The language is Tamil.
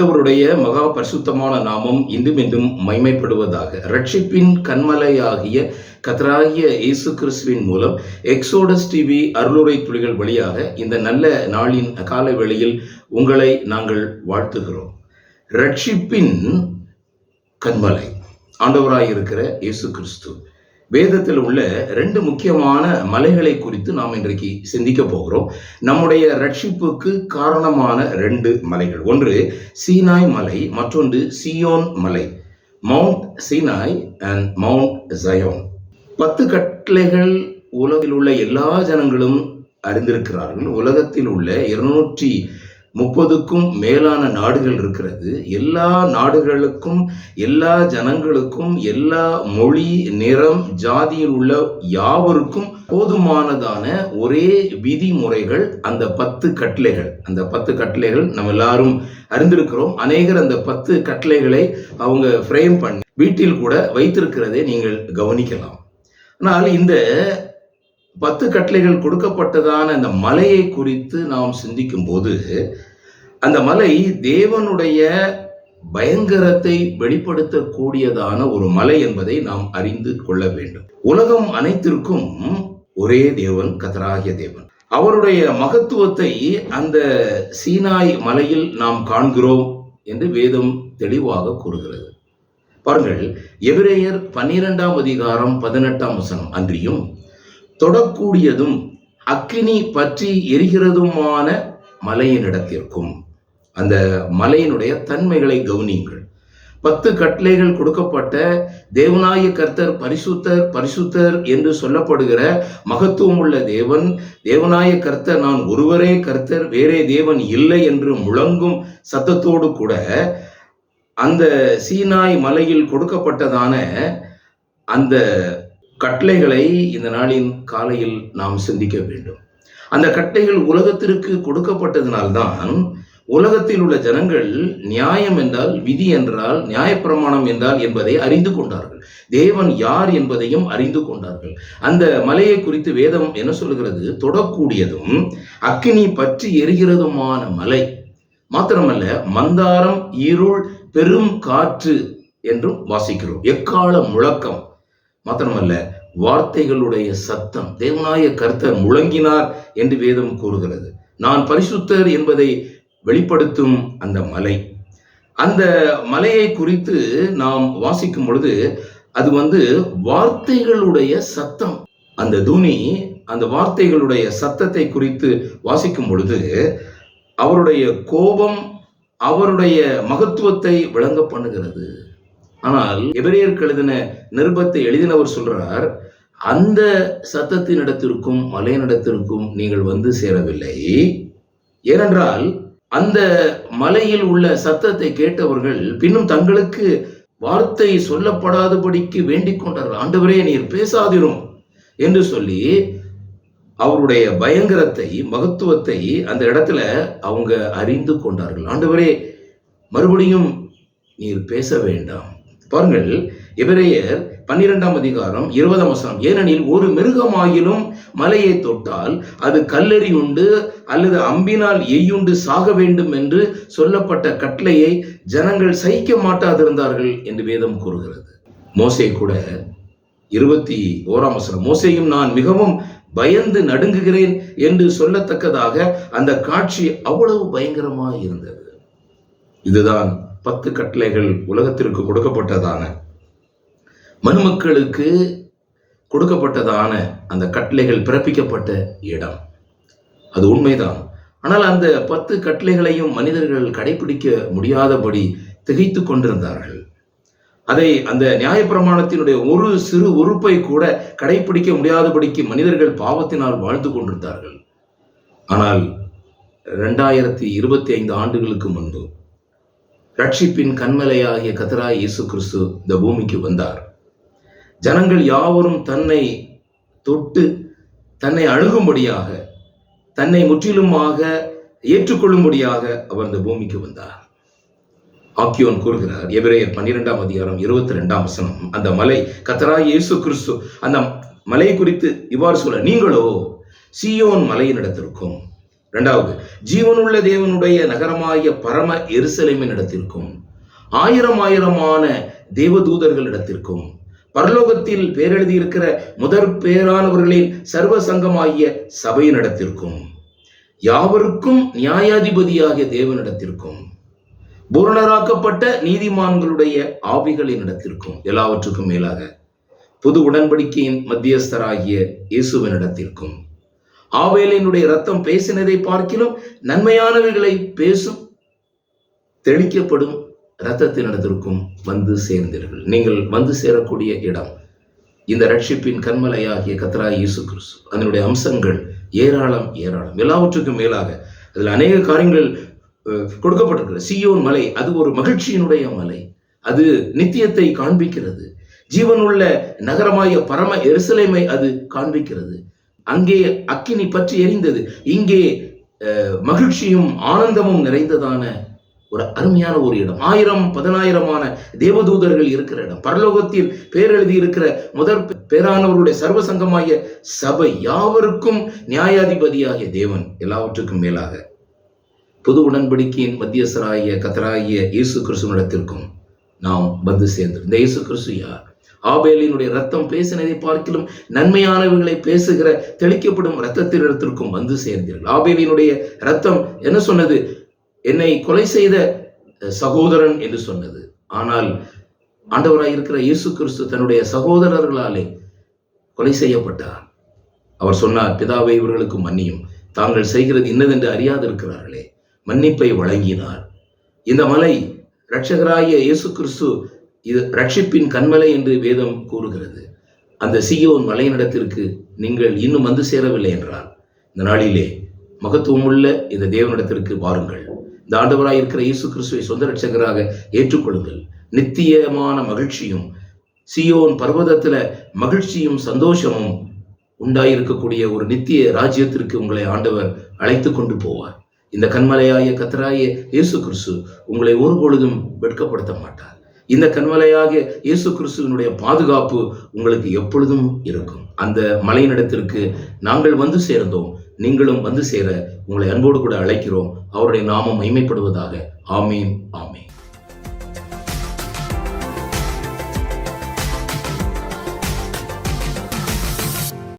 ஆண்டவருடைய மகா பரிசுத்தமான நாமம் இன்றும் இன்றும் மைமைப்படுவதாக ரட்சிப்பின் கண்மலையாகிய கத்தராகிய இயேசு கிறிஸ்துவின் மூலம் எக்ஸோடஸ் டிவி அருளுரை துளிகள் வழியாக இந்த நல்ல நாளின் கால வேளையில் உங்களை நாங்கள் வாழ்த்துகிறோம். ரட்சிப்பின் கண்மலை ஆண்டவராயிருக்கிற இயேசு கிறிஸ்து. வேதத்தில் உள்ள ரெண்டு முக்கியமான மலைகளை குறித்து நாம் இன்றைக்கு சிந்திக்க போகிறோம். நம்முடைய ரட்சிப்புக்கு காரணமான ரெண்டு மலைகள். ஒன்று சீனாய் மலை மற்றொன்று சியோன் மலை. Mount Sinai and mount Zion பத்து கட்டளைகள் உலகில் உள்ள எல்லா ஜனங்களும் அறிந்திருக்கிறார்கள். உலகத்தில் உள்ள இருநூற்றி முப்பதுக்கும் மேலான நாடுகள் இருக்கிறது. எல்லா நாடுகளுக்கும் எல்லா ஜனங்களுக்கும் எல்லா மொழி நிறம் ஜாதியில் உள்ள யாவருக்கும் போதுமானதான ஒரே விதிமுறைகள் அந்த பத்து கட்டளைகள். அந்த பத்து கட்டளைகள் நம்ம எல்லாரும் அறிந்திருக்கிறோம். அநேகர் அந்த பத்து கட்டளைகளை அவங்க ஃப்ரேம் பண்ணி வீட்டில் கூட வைத்திருக்கிறதை நீங்கள் கவனிக்கலாம். ஆனால் இந்த பத்து கட்டளைகள் கொடுக்கப்பட்டதான அந்த மலையை குறித்து நாம் சிந்திக்கும் போது அந்த மலை தேவனுடைய பயங்கரத்தை வெளிப்படுத்தக்கூடியதான ஒரு மலை என்பதை நாம் அறிந்து கொள்ள வேண்டும். உலகம் அனைத்திற்கும் ஒரே தேவன் கதராகிய தேவன். அவருடைய மகத்துவத்தை அந்த சீனாய் மலையில் நாம் காண்கிறோம் என்று வேதம் தெளிவாக கூறுகிறது. பாருங்கள் எபிரேயர் பன்னிரெண்டாம் அதிகாரம் பதினெட்டாம் வசனம் அன்றியும் தொடக்கூடியதும் அக்கினி பற்றி எரிகிறதுமான மலையினிடத்திற்கும் அந்த மலையினுடைய தன்மைகளை கவனியுங்கள். பத்து கட்டளைகள் கொடுக்கப்பட்ட தேவனாய கர்த்தர் பரிசுத்தர் பரிசுத்தர் என்று சொல்லப்படுகிற மகத்துவம் உள்ள தேவன் தேவனாய கர்த்தர் நான் ஒருவரே கர்த்தர் வேறே தேவன் இல்லை என்று முழங்கும் சத்தத்தோடு கூட அந்த சீனாய் மலையில் கொடுக்கப்பட்டதான அந்த கட்டளைகளை இந்த நாளின் காலையில் நாம் சிந்திக்க வேண்டும். அந்த கட்டளைகள் உலகத்திற்கு கொடுக்கப்பட்டதினால்தான் உலகத்தில் உள்ள ஜனங்கள் நியாயம் என்றால் விதி என்றால் நியாயப்பிரமாணம் என்றால் என்பதை அறிந்து கொண்டார்கள். தேவன் யார் என்பதையும் அறிந்து கொண்டார்கள். அந்த மலையை குறித்து வேதம் என்ன சொல்கிறது தொடக்கூடியதும் அக்கினி பற்றி எரிகிறதுமான மலை. மாத்திரமல்ல மந்தாரம் இருள் பெரும் காற்று என்றும் வாசிக்கிறோம். எக்கால முழக்கம். மாத்திரமல்ல வார்த்தைகளுடைய சத்தம் தேவனாய கர்த்தர் முழங்கினார் என்று வேதம் கூறுகிறது. நான் பரிசுத்தர் என்பதை வெளிப்படுத்தும் அந்த மலை. அந்த மலையை குறித்து நாம் வாசிக்கும் பொழுது அது வந்து வார்த்தைகளுடைய சத்தம். அந்த துணி அந்த வார்த்தைகளுடைய சத்தத்தை குறித்து வாசிக்கும் பொழுது அவருடைய கோபம் அவருடைய மகத்துவத்தை விளங்க பண்ணுகிறது. ஆனால் எபிரேயருக்கு எழுதின நிருபத்தை எழுதினவர் சொல்றார் அந்த சத்தத்தினிடத்திற்கும் மலையினிடத்திற்கும் நீங்கள் வந்து சேரவில்லை. ஏனென்றால் அந்த மலையில் உள்ள சத்தத்தை கேட்டவர்கள் பின்னும் தங்களுக்கு வார்த்தை சொல்லப்படாதபடிக்கு வேண்டிக் கொண்டார்கள். ஆண்டவரே நீர் பேசாதிரும் என்று சொல்லி அவருடைய பயங்கரத்தை மகத்துவத்தை அந்த இடத்துல அவங்க அறிந்து கொண்டார்கள். ஆண்டவரே மறுபடியும் நீர் பேச வேண்டாம். பாருங்கள் எபிரேயர் பன்னிரெண்டாம் அதிகாரம் இருபதாம் வசனம். ஏனெனில் ஒரு மிருகமாயிலும் மலையை தொட்டால் அது கல்லறி உண்டு அல்லது அம்பினால் எய்யுண்டு சாக வேண்டும் என்று சொல்லப்பட்ட கட்டளையை ஜனங்கள் சகிக்க மாட்டாதிருந்தார்கள் என்று வேதம் கூறுகிறது. மோசே கூட இருபத்தி ஓராம் வசனம் மோசையும் நான் மிகவும் பயந்து நடுங்குகிறேன் என்று சொல்லத்தக்கதாக அந்த காட்சி அவ்வளவு பயங்கரமாக இருந்தது. இதுதான் பத்து கட்டளைகள் உலகத்திற்கு கொடுக்கப்பட்டதான மனுமக்களுக்கு கொடுக்கப்பட்டதான அந்த கட்டளைகள் பிறப்பிக்கப்பட்ட இடம். அது உண்மைதான். ஆனால் அந்த பத்து கட்டளைகளையும் மனிதர்கள் கடைபிடிக்க முடியாதபடி திகைத்து கொண்டிருந்தார்கள். அதை அந்த நியாயப்பிரமாணத்தினுடைய ஒரு சிறு உறுப்பை கூட கடைபிடிக்க முடியாதபடிக்கு மனிதர்கள் பாவத்தினால் வாழ்ந்து கொண்டிருந்தார்கள். ஆனால் ரெண்டாயிரத்தி இருபத்தி ஐந்து ஆண்டுகளுக்கு முன்பு ரட்சிப்பின் கண்மலையாகிய கத்தராய் இயேசு கிறிஸ்து இந்த பூமிக்கு வந்தார். ஜனங்கள் யாவரும் தன்னை தொட்டு தன்னை அணுகும்படியாக தன்னை முற்றிலுமாக ஏற்றுக்கொள்ளும்படியாக அவர் இந்த பூமிக்கு வந்தார். ஆக்கியோன் கூறுகிறார் எபிரேயர் பன்னிரெண்டாம் அதிகாரம் இருபத்தி ரெண்டாம் வசனம் அந்த மலை கத்தராய் இயேசு கிறிஸ்து அந்த மலை குறித்து இவ்வாறு சொல்ல நீங்களோ சியோன் மலையினிடத்திற்கும் இரண்டாவது ஜீவனுள்ள தேவனுடைய நகரமாகிய பரம எருசலேமின் இடத்திற்கும் ஆயிரம் ஆயிரமான தேவதூதர்களிடத்திற்கும் பரலோகத்தில் பேரெழுதியிருக்கிற முதற் பேரானவர்களின் சர்வ சங்கமாகிய சபையினிடத்திற்கும் யாவருக்கும் நியாயாதிபதியாகிய தேவனிடத்திற்கும் பூரணராக்கப்பட்ட நீதிமான்களுடைய ஆவிகளின் இடத்திற்கும் எல்லாவற்றுக்கும் மேலாக புது உடன்படிக்கையின் மத்தியஸ்தராகிய இயேசுவின் இடத்திற்கும் ஆவேலினுடைய ரத்தம் பேசினதை பார்க்கிலும் நன்மையானவைகளை பேசும் தெளிக்கப்படும் இரத்தத்தினிடத்திற்கும் வந்து சேர்ந்தீர்கள். நீங்கள் வந்து சேரக்கூடிய இடம் இந்த ரட்சிப்பின் கண்மலையாகிய கத்ரா இயேசு கிறிஸ்து. அதனுடைய அம்சங்கள் ஏராளம் ஏராளம். எல்லாவற்றுக்கும் மேலாக அதில் அநேக காரியங்கள் அஹ், கொடுக்கப்பட்டிருக்கிறது. சியோன் மலை அது ஒரு மகிழ்ச்சியினுடைய மலை. அது நித்தியத்தை காண்பிக்கிறது. ஜீவனுள்ள நகரமாய பரம எரிசலைமை அது காண்பிக்கிறது. அங்கே அக்கினி பற்றி எரிந்தது. இங்கே மகிழ்ச்சியும் ஆனந்தமும் நிறைந்ததான ஒரு அருமையான ஒரு இடம். ஆயிரம் பதினாயிரமான தேவதூதர்கள் இருக்கிற இடம். பரலோகத்தில் பேரெழுதி இருக்கிற முதற் பேரானவருடைய சர்வசங்கமாகிய சபை யாவருக்கும் நியாயாதிபதியாகிய தேவன் எல்லாவற்றுக்கும் மேலாக. புது உடன்படிக்கையின் மத்தியஸ்தராகிய கத்தராகிய இயேசு கிறிஸ்துவனிடத்திற்கும் நாம் வந்து சேர்ந்தோம் இந்த இயேசு கிறிஸ்து யார்? ஆபேலினுடைய ரத்தம் பேசினதை பார்க்கிலும் நன்மையானவைகளை பேசுகிற தெளிக்கப்படும் ரத்தத்தினிடத்திற்கும் வந்து சேர்ந்தீர்கள். ஆபேலினுடைய ரத்தம் என்ன சொன்னது? என்னை கொலை செய்த சகோதரன் என்று சொன்னது. ஆனால் ஆண்டவராய் இருக்கிற இயேசு கிறிஸ்து தன்னுடைய சகோதரர்களாலே கொலை செய்யப்பட்டார். அவர் சொன்னார் பிதாவை இவர்களுக்கு மன்னியும். தாங்கள் செய்கிறது இன்னதென்று அறியாதிருக்கிறார்களே. மன்னிப்பை வழங்கினார். இந்த மலை இரட்சகராகிய இயேசு கிறிஸ்து இது ரட்சிப்பின் கண்மலை என்று வேதம் கூறுகிறது. அந்த சியோன் மலையினிடத்திற்கு நீங்கள் இன்னும் வந்து சேரவில்லை என்றால் இந்த நாளிலே மகத்துவமுள்ள இந்த தேவனிடத்திற்கு வாருங்கள். இந்த ஆண்டவராய் இருக்கிற இயேசு கிறிஸ்துவை சொந்த ரட்சகராக ஏற்றுக்கொள்ளுங்கள். நித்தியமான மகிழ்ச்சியும் சியோன் பர்வதத்துல மகிழ்ச்சியும் சந்தோஷமும் உண்டாயிருக்கக்கூடிய ஒரு நித்திய ராஜ்யத்திற்கு உங்களை ஆண்டவர் அழைத்து கொண்டு போவார். இந்த கண்மலையாய கத்தராய இயேசு கிறிஸ்து உங்களை ஒருபொழுதும் வெட்கப்படுத்த மாட்டார். இந்த கண்மலையாகிய இயேசு கிறிஸ்துவனுடைய பாதுகாப்பு உங்களுக்கு எப்பொழுதும் இருக்கும். அந்த மலையினிடத்திற்கு நாங்கள் வந்து சேர்ந்தோம். நீங்களும் வந்து சேர உங்களை அன்போடு கூட அழைக்கிறோம். அவருடைய நாமம் மைமைப்படுவதாக ஆமீன் ஆமீன்.